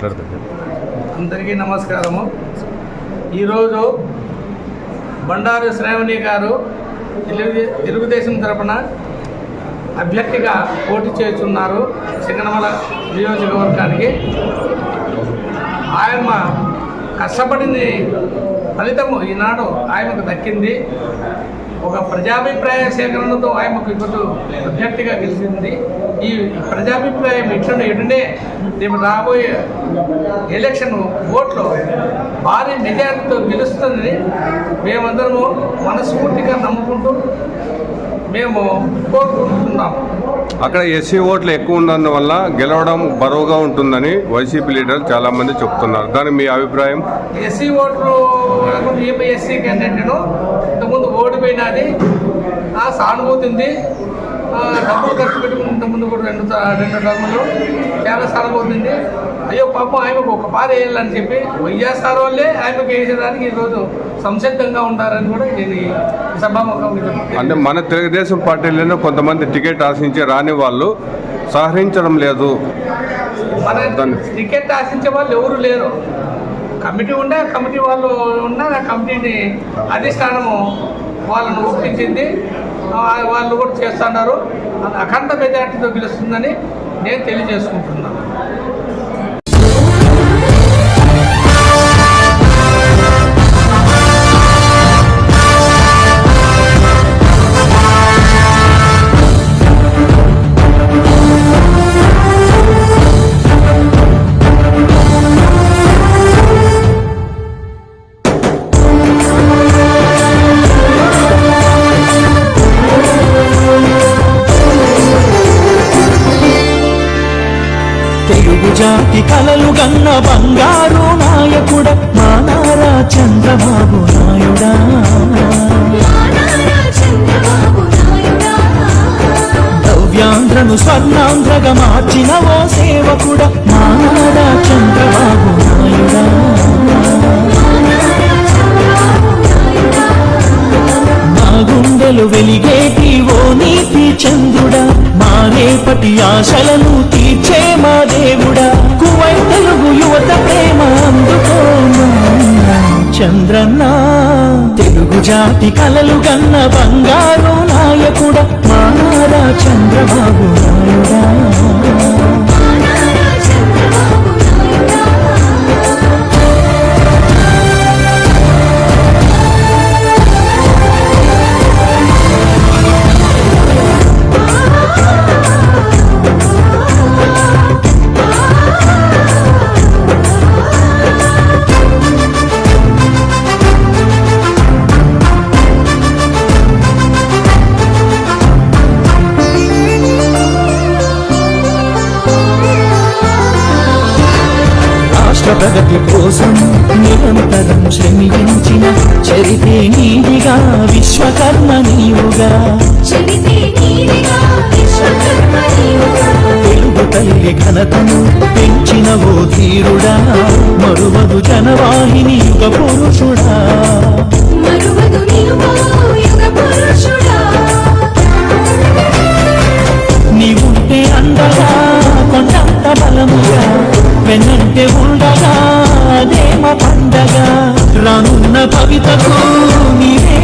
అందరికీ నమస్కారము. ఈరోజు బండారు శ్రావణి గారు తెలుగుదేశం తరపున అభ్యర్థిగా పోటీ చేస్తున్నారు సింగనమల నియోజకవర్గానికి. ఆయన కష్టపడింది ఫలితము ఈనాడు ఆయనకు దక్కింది. ఒక ప్రజాభిప్రాయ సేకరణతో ఆయనకు ఇప్పుడు అభ్యర్థిగా గెలిచింది. ఈ ప్రజాభిప్రాయం ఇట్లనే ఎటునే రేపు రాబోయే ఎలక్షన్ ఓట్లు భారీ మెజార్టీతో గెలుస్తుందని మేమందరము మనస్ఫూర్తిగా నమ్ముకుంటూ మేము కోరుకుంటున్నాము అక్కడ ఎస్సీ ఓట్లు ఎక్కువ ఉన్నందువల్ల గెలవడం బరువుగా ఉంటుందని వైసీపీ లీడర్లు చాలా మంది చెప్తున్నారు. దాని మీ అభిప్రాయం? ఎస్సీ ఓట్లు ఎస్సీ క్యాండిడేట్ను ఇంతకుముందు ఓడిపోయినది ఆ సానుభూతి ఉంది డబ్బులు ఖర్చు పెట్టుకుని ఇంతకుముందు కూడా రెండు రెండు టర్ములు చాలా సానుభూతి ఉంది అయ్యో పాపం ఆయనకు ఒక పార వేయాలని చెప్పి వైఎస్ఆర్ వాళ్ళే ఆయనకు వేసేదానికి ఈరోజు సంసిద్ధంగా ఉంటారని కూడా నేను చెప్తున్నాను. అంటే మన తెలుగుదేశం పార్టీలోనే కొంతమంది టికెట్ ఆశించి రాని వాళ్ళు సహకరించడం లేదు. మన టికెట్ ఆశించే వాళ్ళు ఎవరు లేరు. కమిటీ ఉండే కమిటీ వాళ్ళు ఉన్న ఆ కమిటీని అధిష్టానము వాళ్ళను ఒప్పించింది. వాళ్ళు కూడా చేస్తున్నారు. అది అఖండ మెజార్టీతో గెలుస్తుందని నేను తెలియజేసుకుంటున్నాను. తెలుగు జాతి కలలు గన్న బంగారు నాయకుడ మానారా చంద్రబాబు నాయుడా. ద్రవ్యాంధ్రను స్వర్ణాంధ్రగా మార్చిన ఓ సేవకుడ గుండెలు వెలిగేటి ఓ నీతి చంద్రుడా మా రేపటి ఆశలను తీర్చే మా దేవుడా. కువై తెలుగు యువత ప్రేమ అందుకో చంద్రన్న తెలుగు జాతి కలలు గన్న బంగారు నాయకుడ మారా నారా చంద్రబాబు ప్రగతి కోసం నిరంతరం శ్రమించిన చరితే నీదిగా విశ్వకర్మ నీవుగా. తెలుగు తల్లి ఘనతను పెంచిన ఓ ధీరుడా మరువదు జనవాహిని యుగ పురుషుడా. ప్రేమ పండగ రానున్న కవితకు నీవే